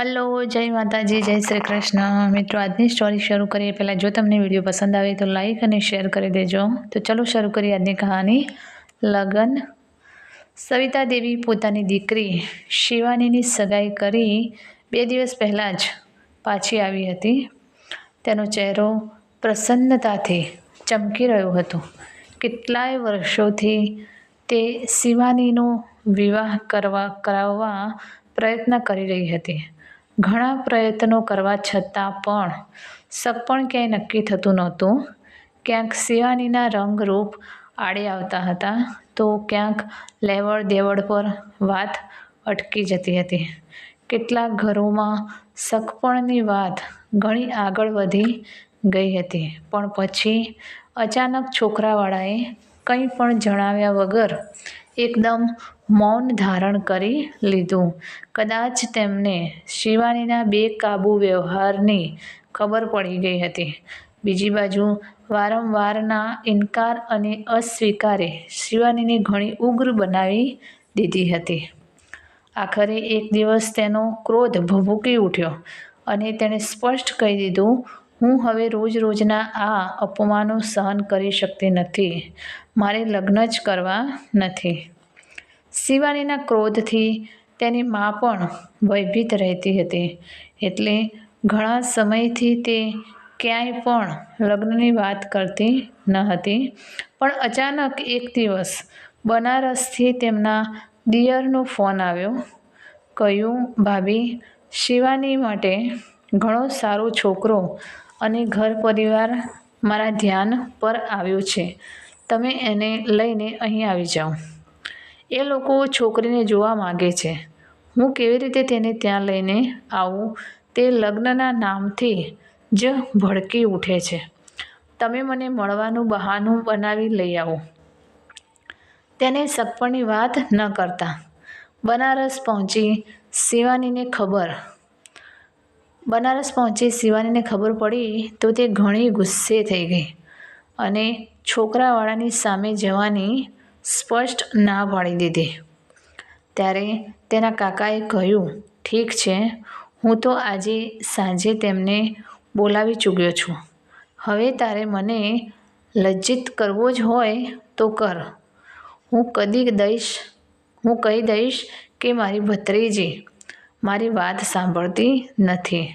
Hello, જય માતાજી, જય શ્રી કૃષ્ણ. મિત્રો, આજની સ્ટોરી શરૂ કરીએ. પહેલાં જો તમને વીડિયો પસંદ આવે તો લાઈક અને શેર કરી દેજો. તો ચલો શરૂ કરીએ આજની કહાની. લગન. સવિતા દેવી પોતાની દીકરી શિવાનીની સગાઈ કરી બે દિવસ પહેલાં જ પાછી આવી હતી. તેનો ચહેરો પ્રસન્નતાથી ચમકી રહ્યો હતો. કેટલાય વર્ષોથી તે શિવાનીનો વિવાહ કરવા, કરાવવા પ્રયત્ન કરી રહી હતી. ઘણા પ્રયત્નો કરવા છતાં પણ સગપણ ક્યાંય નક્કી થતું નહોતું. ક્યાંક શિવાનીના રંગરૂપ આડે આવતા હતા તો ક્યાંક લેવડ દેવડ પર વાત અટકી જતી હતી. કેટલાક ઘરોમાં સગપણની વાત ઘણી આગળ વધી ગઈ હતી, પણ પછી અચાનક છોકરાવાળાએ કંઈ પણ જણાવ્યા વગર એકદમ મૌન ધારણ કરી લીધું. કદાચ તેમને શિવાનીના બેકાબૂ વ્યવહારની ખબર પડી ગઈ હતી. બીજી બાજુ, વારંવારના ઇનકાર અને અસ્વીકારે શિવાનીને ઘણી ઉગ્ર બનાવી દીધી હતી. આખરે એક દિવસ તેનો ક્રોધ ભભૂકી ઉઠ્યો અને તેણે સ્પષ્ટ કહી દીધું, હું હવે રોજ રોજના આ અપમાનો સહન કરી શકતી નથી. મારે લગ્ન જ કરવા નથી. શિવાનીના ક્રોધથી તેની મા પણ ભયભીત રહેતી હતી. એટલે ઘણા સમયથી તે ક્યાંય પણ લગ્નની વાત કરતી ન હતી. પણ અચાનક એક દિવસ બનારસથી તેમના દિયરનો ફોન આવ્યો. કહ્યું, ભાભી, શિવાની માટે ઘણો સારો છોકરો અને ઘર પરિવાર મારા ધ્યાન પર આવ્યો છે. તમે એને લઈને અહીં આવી જાઓ. એ લોકો છોકરીને જોવા માગે છે. હું કેવી રીતે તેને ત્યાં લઈને આવું? તે લગ્નના નામથી જ ભડકી ઉઠે છે. તમે મને મળવાનું બહાનું બનાવી લઈ આવો. તેને સગપણની વાત ન કરતા. બનારસ પહોંચી શિવાનીને ખબર. બનારસ પહોંચી શિવાનીને ખબર પડી તો તે ઘણી ગુસ્સે થઈ ગઈ અને છોકરાવાળાની સામે જવાની સ્પષ્ટ ના પાડી દીધી. ત્યારે તેના કાકાએ કહ્યું, ઠીક છે, હું તો આજે સાંજે તેમને બોલાવી ચૂક્યો છું. હવે તારે મને લજ્જિત કરવો જ હોય તો કર. હું કદી દઈશ, હું કહી દઈશ કે મારી ભત્રીજી મારી વાત સાંભળતી નથી.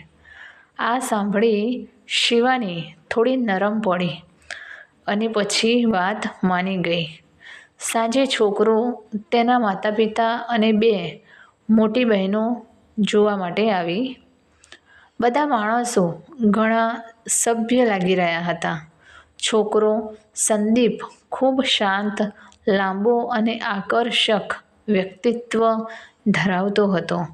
આ સાંભળી શિવાની થોડી નરમ પડી અને પછી વાત માની ગઈ. સાંજે છોકરો, તેના માતા પિતા અને બે મોટી બહેનો જોવા માટે આવી. બધા માણસો ઘણા સભ્ય લાગી રહ્યા હતા. છોકરો સંદીપ ખૂબ શાંત, લાંબો અને આકર્ષક વ્યક્તિત્વ ધરાવતો હતો.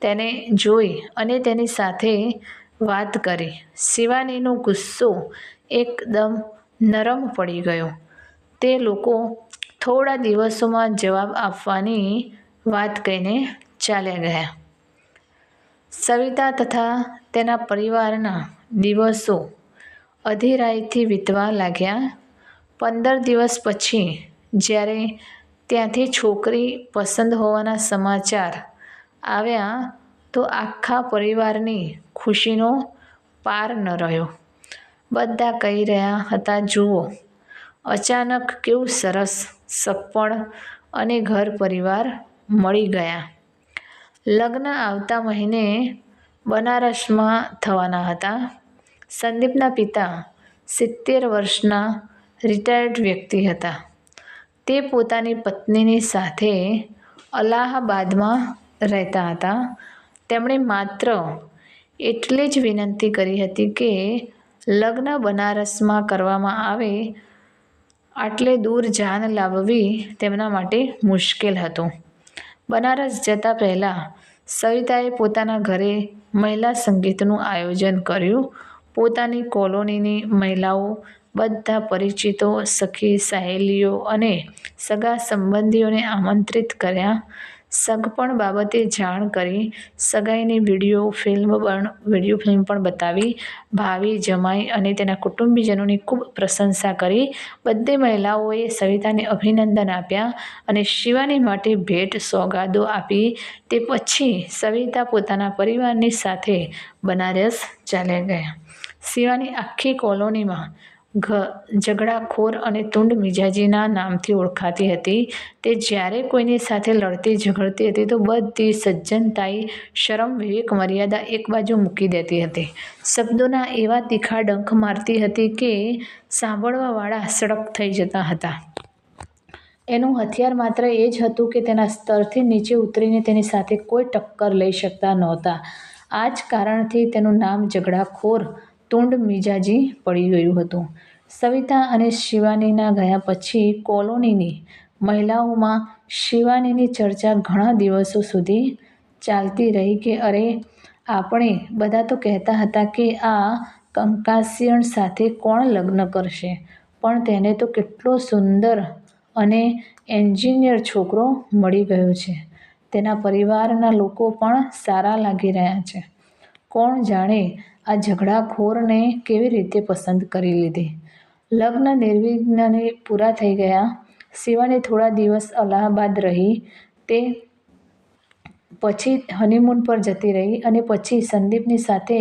તેને જોઈ અને તેની સાથે વાત કરી. શિવાનીનો ગુસ્સો એકદમ નરમ પડી ગયો. તે લોકો થોડા દિવસોમાં જવાબ આપવાની વાત કહીને ચાલ્યા ગયા. સવિતા તથા તેના પરિવારના દિવસો અધીરાઈથી વીતવા લાગ્યા. પંદર દિવસ પછી, જ્યારે ત્યાંથી છોકરી પસંદ હોવાના સમાચાર આવ્યા, તો આખા પરિવારની ખુશીનો પાર ન રહ્યો. બધા કહી રહ્યા હતા, જુઓ અચાનક કેવું સરસ સગપણ અને ઘર પરિવાર મળી ગયા. લગ્ન આવતા મહિને બનારસમાં થવાના હતા. સંદીપના પિતા સિત્તેર વર્ષના રિટાયર્ડ વ્યક્તિ હતા. તે પોતાની પત્નીની સાથે અલાહાબાદમાં રહેતા હતા. તેમણે માત્ર એટલી જ વિનંતી કરી હતી કે લગ્ન બનારસમાં કરવામાં આવે આટલે દૂર જાન લાવવી તેમના માટે મુશ્કેલ હતું. બનારસ જતા પહેલાં સવિતાએ પોતાના ઘરે મહિલા સંગીતનું આયોજન કર્યું. પોતાની કોલોનીની મહિલાઓ, બધા પરિચિતો, સખી, સહેલીઓ અને સગા સંબંધીઓને આમંત્રિત કર્યા. સગપણ બાબતે જાણ કરી, સગાઈની વીડિયો, ફિલ્મ પણ, વીડિયો ફિલ્મ પણ બતાવી, ભાવિ, જમાઈ અને તેના કુટુંબીજનોની ખૂબ પ્રશંસા કરી. બધે મહિલાઓએ સવિતાને અભિનંદન આપ્યા અને શિવાની માટે ભેટ સોગાદો આપી. તે પછી સવિતા પોતાના પરિવારની સાથે બનારસ ચાલ્યા ગયા. શિવાની આખી કોલોનીમાં ઝઘડાખોર અને તુંડ મિજાજીના નામથી ઓળખાતી હતી. તે જ્યારે કોઈની સાથે લડતી, ઝઘડતી હતી તો બધી સજ્જનતાઈ શરમ વિવેક મર્યાદા એક બાજુ મૂકી દેતી હતી. શબ્દોના એવા તીખા ડંખ મારતી હતી કે સાંભળવાવાળા સડક થઈ જતા હતા. એનું હથિયાર માત્ર એ જ હતું કે તેના સ્તરથી નીચે ઉતરીને તેની સાથે કોઈ ટક્કર લઈ શકતા નહોતા. આ જ કારણથી તેનું નામ ઝઘડાખોર, તુંડ મિજાજી પડી ગયું હતું. સવિતા અને શિવાનીના ગયા પછી કોલોનીની મહિલાઓમાં શિવાનીની ચર્ચા ઘણા દિવસો સુધી ચાલતી રહી કે અરે, આપણે બધા તો કહેતા હતા કે આ કંકાસિયણ સાથે કોણ લગ્ન કરશે, પણ તેને તો કેટલો સુંદર અને એન્જિનિયર છોકરો મળી ગયો છે. તેના પરિવારના લોકો પણ સારા લાગી રહ્યા છે. કોણ જાણે આ ઝઘડાખોરને કેવી રીતે પસંદ કરી લીધી? લગ્ન નિર્વિઘ્નને પૂરા થઈ ગયા. શિવાની થોડા દિવસ અલ્હાબાદ રહી. તે પછી હનીમૂન પર જતી રહી અને પછી સંદીપની સાથે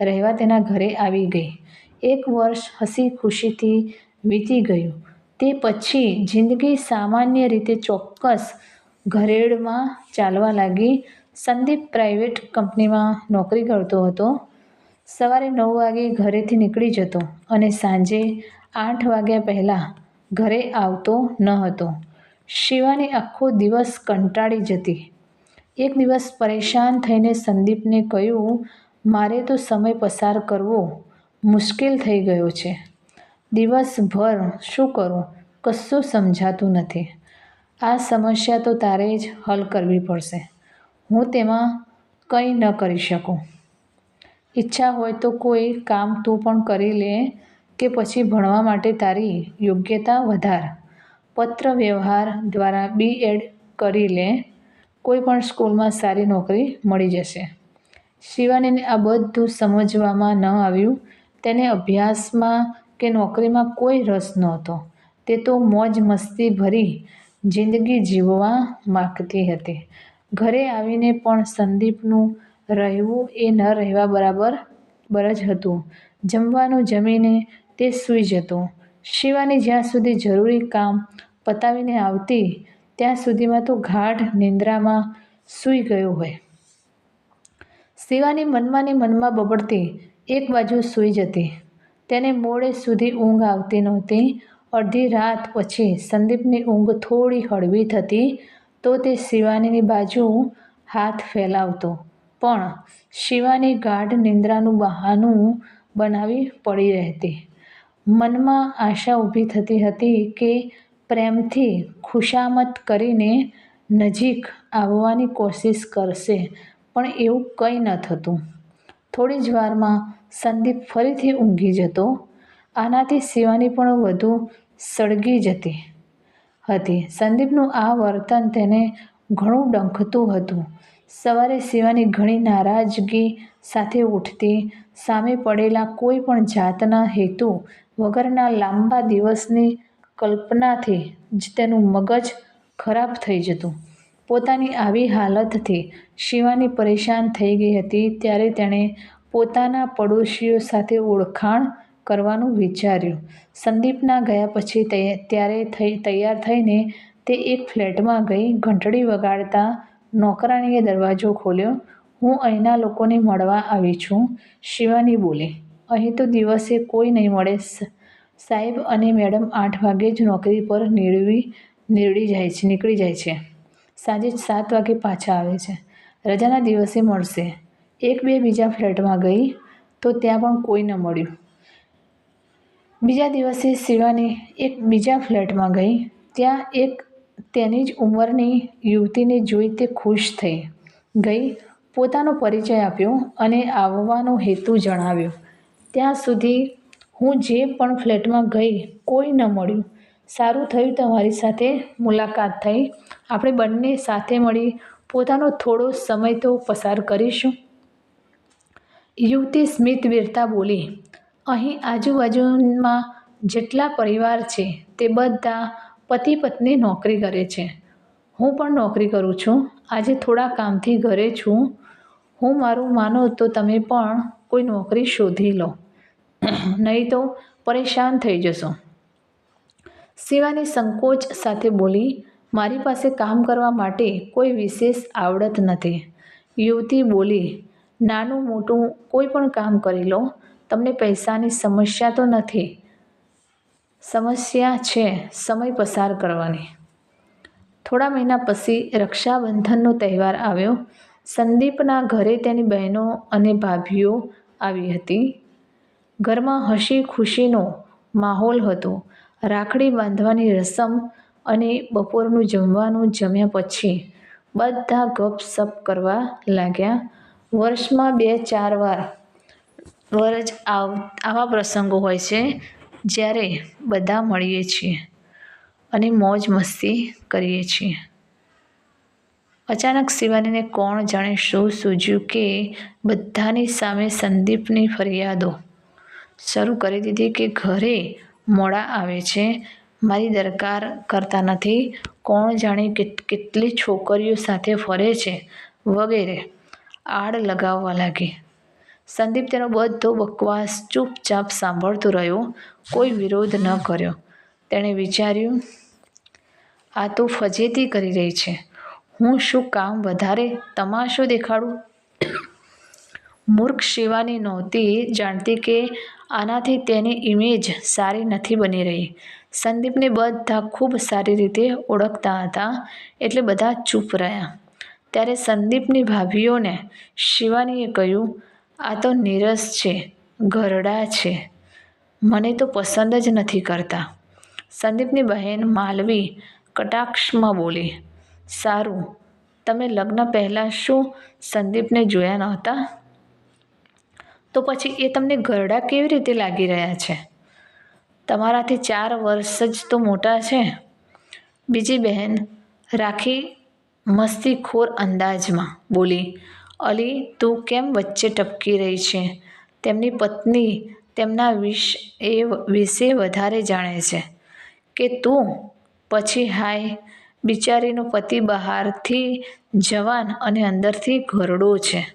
રહેવા તેના ઘરે આવી ગઈ. એક વર્ષ હસી ખુશીથી વીતી ગયું. તે પછી જિંદગી સામાન્ય રીતે ચોક્કસ ઘરેડમાં ચાલવા લાગી. સંદીપ પ્રાઇવેટ કંપનીમાં નોકરી કરતો હતો. સવારે નવ વાગે ઘરેથી નીકળી જતો અને સાંજે આઠ વાગ્યા પહેલાં ઘરે આવતો ન હતો. શિવાની આખો દિવસ કંટાળી જતી. એક દિવસ પરેશાન થઈને સંદીપને કહ્યું, મારે તો સમય પસાર કરવો મુશ્કેલ થઈ ગયો છે. દિવસભર શું કરું? કશું સમજાતું નથી. આ સમસ્યા તો તારે જ હલ કરવી પડશે. હું તેમાં કંઈ ન કરી શકું. ઈચ્છા હોય તો કોઈ કામ તું પણ કરી લે. કે પછી ભણવા માટે તારી યોગ્યતા વધાર. પત્ર વ્યવહાર દ્વારા બી એડ કરી લે. કોઈ પણ સ્કૂલમાં સારી નોકરી મળી જશે. શિવાનીને આ બધું સમજવામાં ન આવ્યું. તેને અભ્યાસમાં કે નોકરીમાં કોઈ રસ નહોતો. તે તો મોજ મસ્તી ભરી જિંદગી જીવવા માગતી હતી. ઘરે આવીને પણ સંદીપનું રહેવું એ ન રહેવા બરાબર બર જ હતું. જમવાનું જમીને તે સૂઈ જતો. શિવાની જ્યાં સુધી જરૂરી કામ પતાવીને આવતી, ત્યાં સુધીમાં તો ગાઢ નિંદ્રામાં સૂઈ ગયો હોય. શિવાની મનમાં ને મનમાં બબડતી, એક બાજુ સૂઈ જતી. તેને મોડે સુધી ઊંઘ આવતી નહોતી. અડધી રાત પછી સંદીપની ઊંઘ થોડી હળવી થતી, તો તે શિવાનીની બાજુ હાથ ફેલાવતો. પણ શિવાની ગાઢ નિંદ્રાનું બહાનું બનાવી પડી રહેતી. મનમાં આશા ઊભી થતી હતી કે પ્રેમથી ખુશામત કરીને નજીક આવવાની કોશિશ કરશે, પણ એવું કંઈ ન થતું. થોડી જ વારમાં સંદીપ ફરીથી ઊંઘી જતો. આનાથી શિવાની પણ વધુ સળગી જતી હતી. સંદીપનું આ વર્તન તેને ઘણું ડંખતું હતું. સવારે શિવાની ઘણી નારાજગી સાથે ઉઠતી, સામે પડેલા કોઈ પણ જાતના હેતુ વગરના લાંબા દિવસની કલ્પનાથી જ તેનું મગજ ખરાબ થઈ જતું. પોતાની આવી હાલતથી શિવાની પરેશાન થઈ ગઈ હતી ત્યારે તેણે પોતાના પડોશીઓ સાથે ઓળખાણ કરવાનું વિચાર્યું. સંદીપના ગયા પછી ત્યારે થઈ, તૈયાર થઈને તે એક ફ્લેટમાં ગઈ, ઘંટડી વગાડતા નોકરાણીએ દરવાજો ખોલ્યો. હું અહીંના લોકોને મળવા આવી છું. શિવાની બોલી. અહીં તો દિવસે કોઈ નહીં મળે. સાહેબ અને મેડમ આઠ વાગે જ નોકરી પર નીળવી નીરડી જાય છે, નીકળી જાય છે. સાંજે સાત વાગે પાછા આવે છે. રજાના દિવસે મળશે. એક બે બીજા ફ્લેટમાં ગઈ તો ત્યાં પણ કોઈ ન મળ્યું. બીજા દિવસે શિવાની એક બીજા ફ્લેટમાં ગઈ. ત્યાં એક તેની જ ઉંમરની યુવતીને જોઈ તે ખુશ થઈ. ગઈ પોતાનો પરિચય આપ્યો અને આવવાનો હેતુ જણાવ્યો. ત્યાં સુધી હું જે પણ ફ્લેટમાં ગઈ કોઈ ન મળ્યું. સારું થયું તમારી સાથે મુલાકાત થઈ. આપણે બંને સાથે મળી પોતાનો થોડો સમય તો પસાર કરીશું. યુવતી સ્મિત વીરતા બોલી, અહીં આજુબાજુમાં જેટલા પરિવાર છે તે બધા પતિ પત્ની નોકરી કરે છે. હું પણ નોકરી કરું છું. આજે થોડા કામથી ઘરે છું. હું મારું માનો તો તમે પણ કોઈ નોકરી શોધી લો. નહીં તો પરેશાન થઈ જશો. શિવાની સંકોચ સાથે બોલી, મારી પાસે કામ કરવા માટે કોઈ વિશેષ આવડત નથી. યુવતી બોલી, નાનું મોટું કોઈ પણ કામ કરી લો. તમને પૈસાની સમસ્યા તો નથી સમસ્યા છે, સમય પસાર કરવાની. થોડા મહિના પછી રક્ષાબંધનનો તહેવાર આવ્યો. સંદીપના ઘરે તેની બહેનો અને ભાભીઓ આવી હતી. ઘરમાં હસી ખુશીનો માહોલ હતો. રાખડી બાંધવાની રસમ અને બપોરનું જમવાનું જમ્યા પછી બધા ગપસપ કરવા લાગ્યા. વર્ષમાં બે ચાર વાર વરજ આવ, આવા પ્રસંગો હોય છે. જ્યારે બધા મળીએ છીએ અને મોજ મસ્તી કરીએ છીએ. અચાનક શિવાનીને કોણ જાણે શું સૂઝ્યું કે બધાની સામે સંદીપની ફરિયાદો. શરૂ કરી દીધી કે ઘરે મોડા આવે છે, મારી દરકાર કરતા નથી, કોણ જાણે કેટલી છોકરીઓ સાથે ફરે છે વગેરે. આડ લગાવવા લાગી. સંદીપ તેનો બધો બકવાસ ચૂપચાપ સાંભળતો રહ્યો. કોઈ વિરોધ ન કર્યો. તેણે વિચાર્યું, આ તો ફજેતી કરી રહી છે. હું શું કામ વધારે તમાશો દેખાડું? મૂર્ખ શિવાની નહોતી જાણતી કે આનાથી તેની ઇમેજ સારી નથી બની રહી. સંદીપને બધા ખૂબ સારી રીતે ઓળખતા હતા એટલે બધા ચૂપ રહ્યા. ત્યારે સંદીપની ભાભીઓને શિવાનીએ કહ્યું આ તો નીરસ છે ઘરડા છે. મને તો પસંદ જ નથી કરતા. સંદીપની બહેન માલવી કટાક્ષમાં બોલી, સારું, તમે લગ્ન પહેલાં શું સંદીપને જોયા નહોતા? તો પછી એ તમને ઘરડા કેવી રીતે લાગી રહ્યા છે? તમારાથી ચાર વર્ષ જ તો મોટા છે. બીજી બહેન રાખી મસ્તીખોર અંદાજમાં બોલી અલી, તું કેમ વચ્ચે ટપકી રહી છે? તેમની પત્ની તેમના વિશ, એ વિશે વધારે જાણે છે કે તું પછી હાય બિચારીનો પતિ બહારથી જવાન અને અંદરથી ઘરડો છે.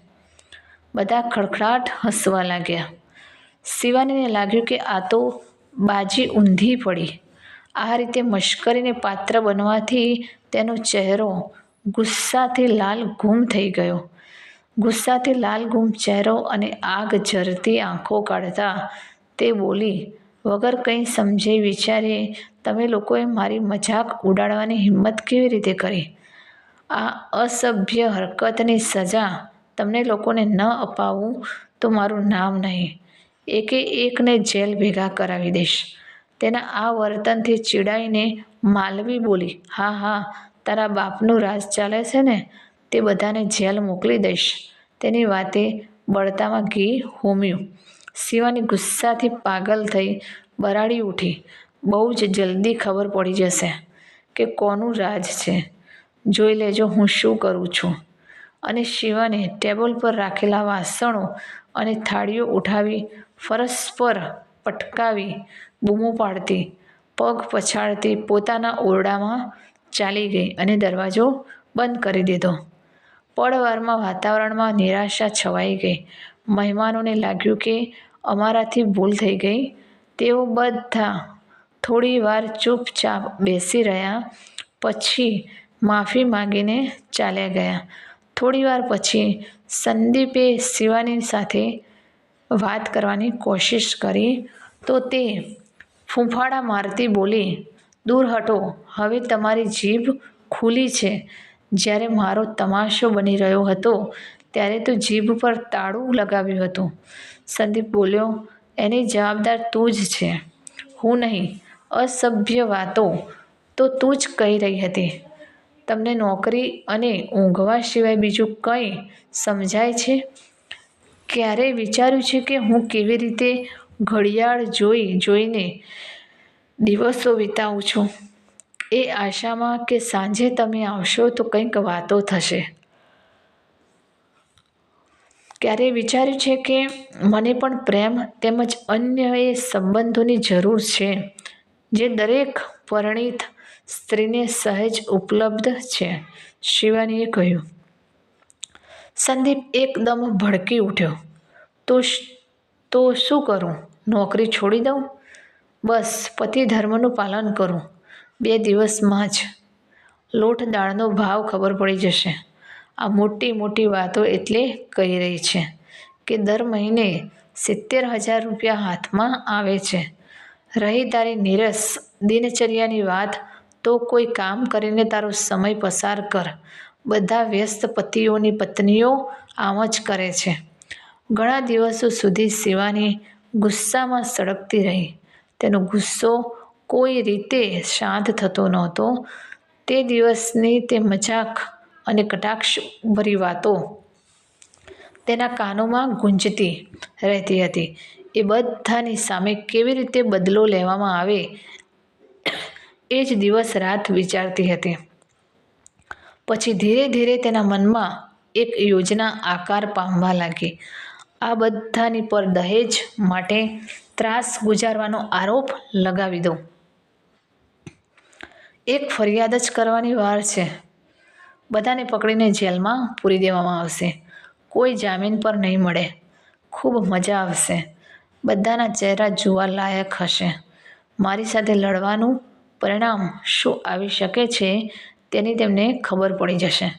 બધા ખડખડાટ હસવા લાગ્યા. શિવાનીને લાગ્યું કે આ તો બાજી ઊંધી પડી. આ રીતે મશ્કરીને પાત્ર બનવાથી તેનો ચહેરો ગુસ્સાથી લાલ ગુમ થઈ ગયો. ગુસ્સાથી લાલ ગુમ ચહેરો અને આગ ઝરતી આંખો કાઢતા તે બોલી, વગર કંઈ સમજે, વિચારે, તમે લોકોએ મારી મજાક ઉડાડવાની હિંમત કેવી રીતે કરી? આ અસભ્ય હરકતની સજા તમને લોકોને ન અપાવું તો મારું નામ નહીં. એકે એકને જેલ ભેગા કરાવી દઈશ તેના આ વર્તનથી ચીડાઈને માલવી બોલી, હા હા, તારા બાપનું રાજ ચાલે છે ને? તે બધાને જેલ મોકલી દઈશ. તેની વાતે બળતામાં ઘી હોમ્યું. શિવાની ગુસ્સાથી પાગલ થઈ બરાડી ઉઠી. બહુ જ જલ્દી ખબર પડી જશે કે કોનું રાજ છે. જોઈ લેજો હું શું કરું છું. અને શિવાને ટેબલ પર રાખેલા વાસણો અને થાળીઓ ઉઠાવી ફરસ પર પટકાવી બૂમો પાડતી. પગ પછાડતી પોતાના ઓરડામાં ચાલી ગઈ અને દરવાજો બંધ કરી દીધો. પડવારમાં વાતાવરણમાં નિરાશા છવાઈ ગઈ. મહેમાનોને લાગ્યું કે અમારાથી ભૂલ થઈ ગઈ. તેઓ બધા થોડી વાર ચૂપચાપ બેસી રહ્યા, પછી માફી માંગીને ચાલ્યા ગયા. થોડીવાર પછી સંદીપે શિવાની સાથે વાત કરવાની કોશિશ કરી તો તે ફૂંફાડા મારતી બોલી, દૂર હટો, હવે તમારી જીભ ખુલી છે. જ્યારે મારો તમાશો બની રહ્યો હતો, ત્યારે તો જીભ પર તાળું લગાવ્યું હતું. સંદીપ બોલ્યો, એની જવાબદાર તું જ છે. હું નહીં, અસભ્ય વાતો તો તું જ કહી રહી હતી. તમને નોકરી અને ઊંઘવા સિવાય બીજું કંઈ સમજાય છે? ક્યારેય વિચાર્યું છે કે હું કેવી રીતે ઘડિયાળ જોઈ જોઈને દિવસો વિતાવું છું? એ આશામાં કે સાંજે તમે આવશો તો કંઈક વાતો થશે. ક્યારેય વિચાર્યું છે કે મને પણ પ્રેમ તેમજ અન્ય એ સંબંધોની જરૂર છે, જે દરેક પરણિત સ્ત્રીને સહેજ ઉપલબ્ધ છે, શિવાનીએ કહ્યું. સંદીપ એકદમ ભડકી ઉઠ્યો. તો તો શું કરું? નોકરી છોડી દઉં? બસ પતિ ધર્મનું પાલન કરું. બે દિવસમાં જ લોટ દાળનો ભાવ ખબર પડી જશે. આ મોટી મોટી વાતો એટલે કહી રહી છે કે દર મહિને સિત્તેર હજાર રૂપિયા હાથમાં આવે છે. રહી તારી નીરસ દિનચર્યાની વાત તો કોઈ કામ કરીને તારો સમય પસાર કર. બધા વ્યસ્ત પતિઓની પત્નીઓ આમ જ કરે છે. ઘણા દિવસો સુધી શિવાની ગુસ્સામાં સળગતી રહી. તેનો ગુસ્સો કોઈ રીતે શાંત થતો નહોતો. તે દિવસની તે મજાક અને કટાક્ષભરી વાતો તેના કાનોમાં ગુંજતી રહેતી હતી. એ બધાની સામે કેવી રીતે બદલો લેવામાં આવે એ જ દિવસ રાત વિચારતી હતી. પછી ધીરે ધીરે તેના મનમાં એક યોજના આકાર પામવા લાગી. આ બધાની પર દહેજ માટે ત્રાસ ગુજારવાનો આરોપ લગાવી દઉં. એક ફરિયાદ જ કરવાની વાર છે. બધાને પકડીને જેલમાં પૂરી દેવામાં આવશે. કોઈ જામીન પર નહીં મળે. ખૂબ મજા આવશે. બધાના ચહેરા જોવા લાયક હશે. મારી સાથે લડવાનું પરિણામ શું આવી શકે છે તેની તેમને ખબર પડી જશે.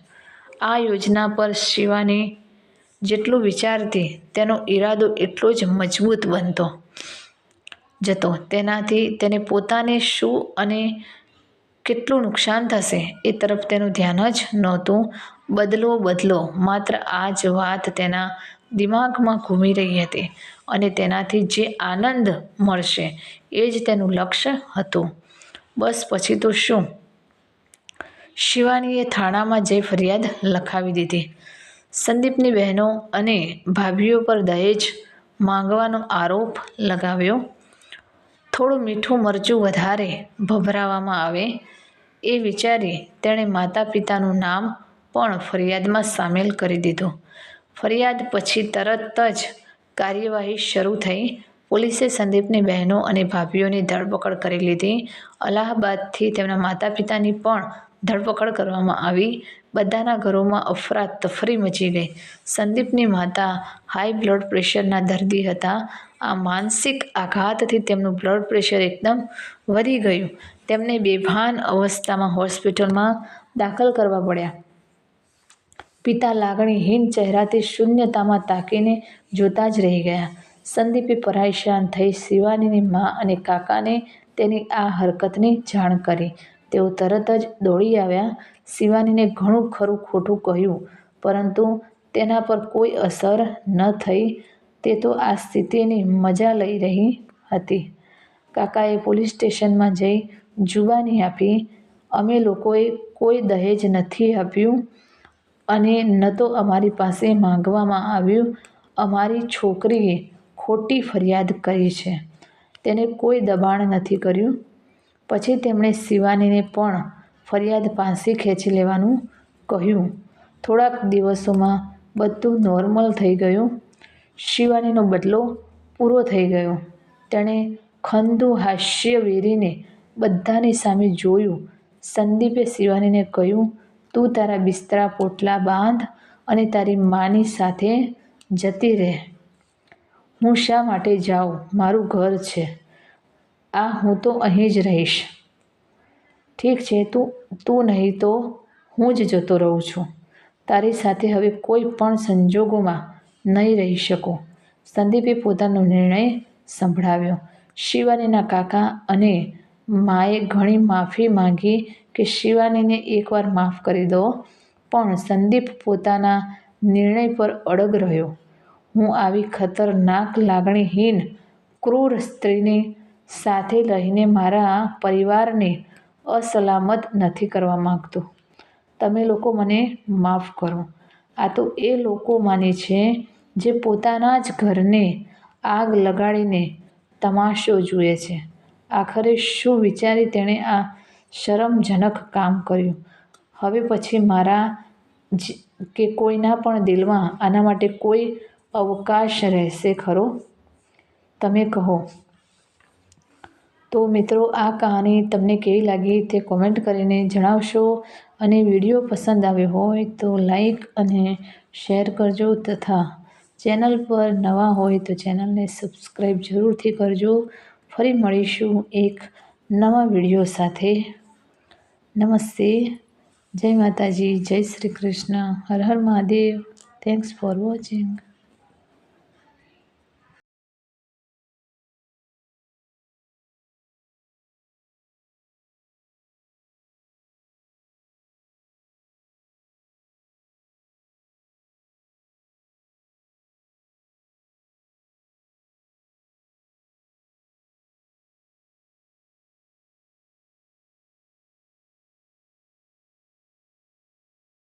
આ યોજના પર શિવાની જેટલું વિચારતી, તેનો ઈરાદો એટલો જ મજબૂત બનતો. જતો. તેનાથી તેને પોતાને શું અને કેટલું નુકસાન થશે એ તરફ તેનું ધ્યાન જ નહોતું. બદલો બદલો. માત્ર આ જ વાત તેના દિમાગમાં ઘૂમી રહી હતી અને તેનાથી જે આનંદ મળશે એ જ તેનું લક્ષ્ય હતું. બસ પછી તો શું? શિવાનીએ થાણામાં જઈ ફરિયાદ લખાવી દીધી. સંદીપની બહેનો અને ભાભીઓ પર દહેજ માંગવાનો આરોપ લગાવ્યો. થોડું મીઠું મરચું વધારે ભભરાવવામાં આવે એ વિચારી તેણે માતા પિતાનું નામ પણ ફરિયાદમાં સામેલ કરી દીધું. ફરિયાદ પછી તરત જ કાર્યવાહી શરૂ થઈ. પોલીસે સંદીપની બહેનો અને ભાભીઓની ધરપકડ કરી લીધી. અલાહાબાદથી તેમના માતા પિતાની પણ ધરપકડ કરવામાં આવી. બધાના ઘરોમાં અફરાતફરી મચી ગઈ. સંદીપની માતા હાઈ બ્લડ પ્રેશરના દર્દી હતા. આ માનસિક આઘાતથી તેમનું બ્લડ પ્રેશર એકદમ વધી ગયું. તેમને બેભાન અવસ્થામાં હોસ્પિટલમાં દાખલ કરવા પડ્યા. પિતા લાગણીહીન ચહેરાથી શૂન્યતામાં તાકીને જોતા જ રહી ગયા. સંદીપે પરેશાન થઈ શિવાનીની મા અને કાકાને તેની આ હરકતની જાણ કરી. તેઓ તરત જ દોડી આવ્યા. શિવાનીને ઘણું ખરું ખોટું કહ્યું, પરંતુ તેના પર કોઈ અસર ન થઈ. તે તો આ સ્થિતિની મજા લઈ રહી હતી. કાકાએ પોલીસ સ્ટેશનમાં જઈ જુબાની આપી. અમે લોકોએ કોઈ દહેજ નથી આપ્યું અને ન તો અમારી પાસે માંગવામાં આવ્યું. અમારી છોકરીએ ખોટી ફરિયાદ કરી છે. તેને કોઈ દબાણ નથી કર્યું. પછી તેમણે શિવાનીને પણ ફરિયાદ પાંસી ખેંચી લેવાનું કહ્યું. થોડાક દિવસોમાં બધું નોર્મલ થઈ ગયું. શિવાનીનો બદલો પૂરો થઈ ગયો. તેણે ખંદુ હાસ્ય વેરીને બધાની સામે જોયું. સંદીપે શિવાનીને કહ્યું, તું તારા બિસ્તરા પોટલા બાંધ અને તારી માની સાથે જતી રહે. હું શા માટે જાઉં? મારું ઘર છે. આ હું તો અહીં જ રહીશ. ઠીક છે, તું તું નહીં તો હું જ જતો રહું છું. તારી સાથે હવે કોઈ પણ સંજોગોમાં નહીં રહી શકું. સંદીપે પોતાનો નિર્ણય સંભળાવ્યો. શિવાનીના કાકા અને માએ ઘણી માફી માંગી કે શિવાનીને એકવાર માફ કરી દો, પણ સંદીપ પોતાના નિર્ણય પર અડગ રહ્યો. હું આવી ખતરનાક લાગણીહીન ક્રૂર સ્ત્રીની સાથે રહીને મારા પરિવારને અસલામત નથી કરવા માગતો. તમે લોકો મને માફ કરો. આ તો એ લોકો માને છે જે પોતાના જ ઘરને આગ લગાડીને તમાશો જુએ છે. આખરે શું વિચારી તેણે આ શરમજનક કામ કર્યું? હવે પછી મારા કે કોઈના પણ દિલમાં આના માટે કોઈ અવકાશ રહેશે ખરો? તમે કહો તો મિત્રો, આ કહાની તમને કેવી લાગી તે કોમેન્ટ કરીને જણાવશો. અને વીડિયો પસંદ આવ્યો હોય તો લાઈક અને શેર કરજો તથા ચેનલ પર નવા હોય તો ચેનલને સબસ્ક્રાઈબ જરૂરથી કરજો. ફરી મળીશું એક નવા વીડિયો સાથે. નમસ્તે. જય માતાજી. જય શ્રી કૃષ્ણ. હર હર મહાદેવ. Thanks for watching